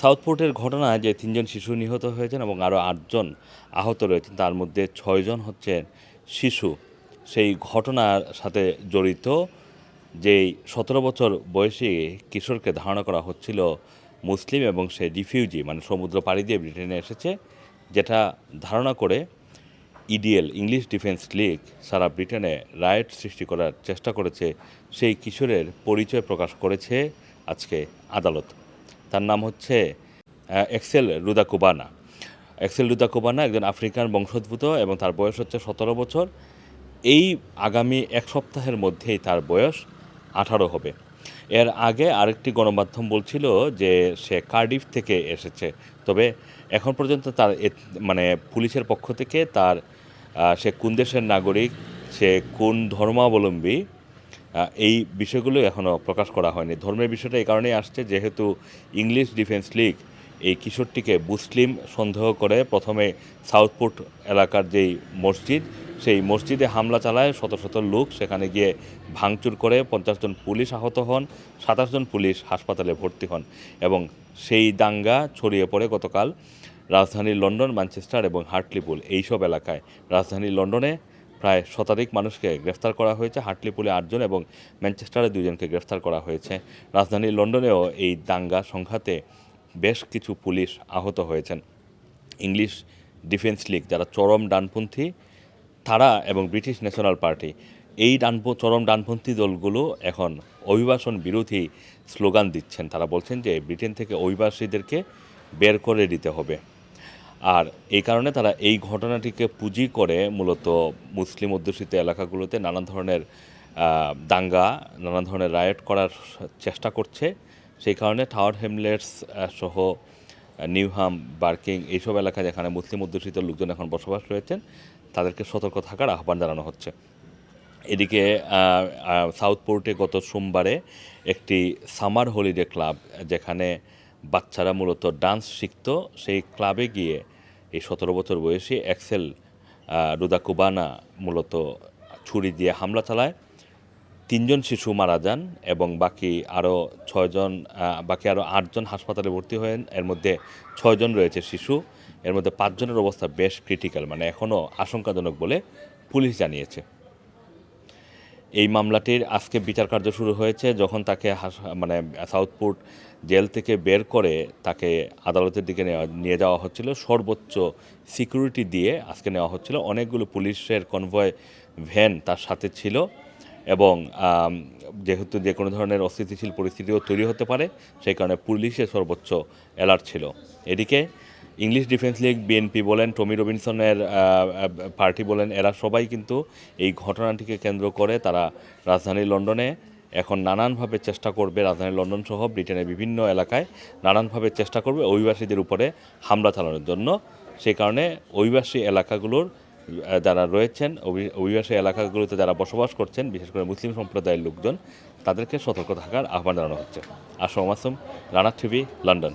সাউথপোর্টের ঘটনায় যে তিনজন শিশু নিহত হয়েছেন এবং আরও আটজন আহত রয়েছেন, তার মধ্যে ছয়জন হচ্ছেন শিশু। সেই ঘটনার সাথে জড়িত যেই সতেরো বছর বয়সী কিশোরকে ধারণা করা হচ্ছিল মুসলিম এবং সে রিফিউজি মানে সমুদ্র পাড়ি দিয়ে ব্রিটেনে এসেছে, যেটা ধারণা করে ইডিএল, ইংলিশ ডিফেন্স লিগ, সারা ব্রিটেনে রায়ট সৃষ্টি করার চেষ্টা করেছে। সেই কিশোরের পরিচয় প্রকাশ করেছে আজকে আদালত। তার নাম হচ্ছে এক্সেল রুদাকুবানা। এক্সেল রুদাকুবানা একজন আফ্রিকান বংশোদ্ভূত এবং তার বয়স হচ্ছে সতেরো বছর। এই আগামী এক সপ্তাহের মধ্যেই তার বয়স আঠারো হবে। এর আগে আরেকটি গণমাধ্যম বলছিল যে সে কার্ডিফ থেকে এসেছে। তবে এখন পর্যন্ত তার মানে পুলিশের পক্ষ থেকে তার সে কোন দেশের নাগরিক, সে কোন ধর্মাবলম্বী এই বিষয়গুলো এখনও প্রকাশ করা হয়নি। ধর্মের বিষয়টা এই কারণেই আসছে, যেহেতু ইংলিশ ডিফেন্স লিগ এই কিশোরটিকে মুসলিম সন্দেহ করে প্রথমে সাউথপোর্ট এলাকার যেই মসজিদ, সেই মসজিদে হামলা চালায় শত শত লোক। সেখানে গিয়ে ভাঙচুর করে পঞ্চাশ জন পুলিশ আহত হন, সাতাশ জন পুলিশ হাসপাতালে ভর্তি হন এবং সেই দাঙ্গা ছড়িয়ে পড়ে গতকাল রাজধানী লন্ডন, ম্যানচেস্টার এবং হার্টলিপুল এইসব এলাকায় রাজধানী লন্ডনে প্রায় শতাধিক মানুষকে গ্রেফতার করা হয়েছে। হার্টলিপুলে আটজন এবং ম্যানচেস্টারে দুজনকে গ্রেফতার করা হয়েছে। রাজধানী লন্ডনেও এই দাঙ্গা সংঘাতে বেশ কিছু পুলিশ আহত হয়েছেন। ইংলিশ ডিফেন্স লীগ, যারা চরম ডানপন্থী তারা এবং ব্রিটিশ ন্যাশনাল পার্টি, এই ডানপ, চরম ডানপন্থী দলগুলো এখন অভিবাসন বিরোধী স্লোগান দিচ্ছেন। তারা বলছেন যে, ব্রিটেন থেকে অভিবাসীদেরকে বের করে দিতে হবে। আর এই কারণে তারা এই ঘটনাটিকে পুঁজি করে মূলত মুসলিম অধ্যুষিত এলাকাগুলোতে নানান ধরনের দাঙ্গা নানান ধরনের রায়ট করার চেষ্টা করছে। সেই কারণে টাওয়ার হেমলেটস সহ নিউহাম বার্কিং এইসব এলাকায় যেখানে মুসলিম অধ্যুষিত লোকজন এখন বসবাস রয়েছেন তাদেরকে সতর্ক থাকার আহ্বান জানানো হচ্ছে। এদিকে আহ, সাউথপোর্টে গত সোমবারে একটি সামার হলিডে ক্লাব যেখানে বাচ্চারা মূলত ডান্স শিখত। সেই ক্লাবে গিয়ে এই সতেরো বছর বয়সী এক্সেল আহ, রুদাকুবানা মূলত ছুরি দিয়ে হামলা চালায়। তিনজন শিশু মারা যান এবং বাকি আরও ছয়জন বাকি আরও আটজন হাসপাতালে ভর্তি হয়েন। এর মধ্যে ছয়জন রয়েছে শিশু। এর মধ্যে পাঁচজনের অবস্থা বেশ ক্রিটিক্যাল মানে এখনও আশঙ্কাজনক বলে পুলিশ জানিয়েছে। এই মামলাটির আজকে বিচার কার্য শুরু হয়েছে যখন তাকে মানে সাউথপোর্ট জেল থেকে বের করে তাকে আদালতের দিকে নিয়ে যাওয়া হচ্ছিল। সর্বোচ্চ সিকিউরিটি দিয়ে আজকে নেওয়া হচ্ছিল। অনেকগুলো পুলিশের কনভয় ভ্যান তার সাথে ছিল এবং যেহেতু যে কোনো ধরনের অস্থিতিশীল পরিস্থিতিও তৈরি হতে পারে, সেই কারণে পুলিশের সর্বোচ্চ অ্যালার্ট ছিল। এদিকে ইংলিশ ডিফেন্স লীগ বিএনপি বলেন, টমি রবিনসনের পার্টি বলেন, এরা সবাই কিন্তু এই ঘটনাটিকে কেন্দ্র করে তারা রাজধানী লন্ডনে এখন নানানভাবে চেষ্টা করবে রাজধানী লন্ডন সহ ব্রিটেনের বিভিন্ন এলাকায় নানানভাবে চেষ্টা করবে অভিবাসীদের উপরে হামলা চালানোর জন্য। সেই কারণে অভিবাসী এলাকাগুলোর যারা রয়েছেন, অভি- অভিবাসী এলাকাগুলোতে যারা বসবাস করছেন, বিশেষ করে মুসলিম সম্প্রদায়ের লোকজন, তাদেরকে সতর্ক থাকার আহ্বান জানানো হচ্ছে। Assam Masum, Rana TV, London.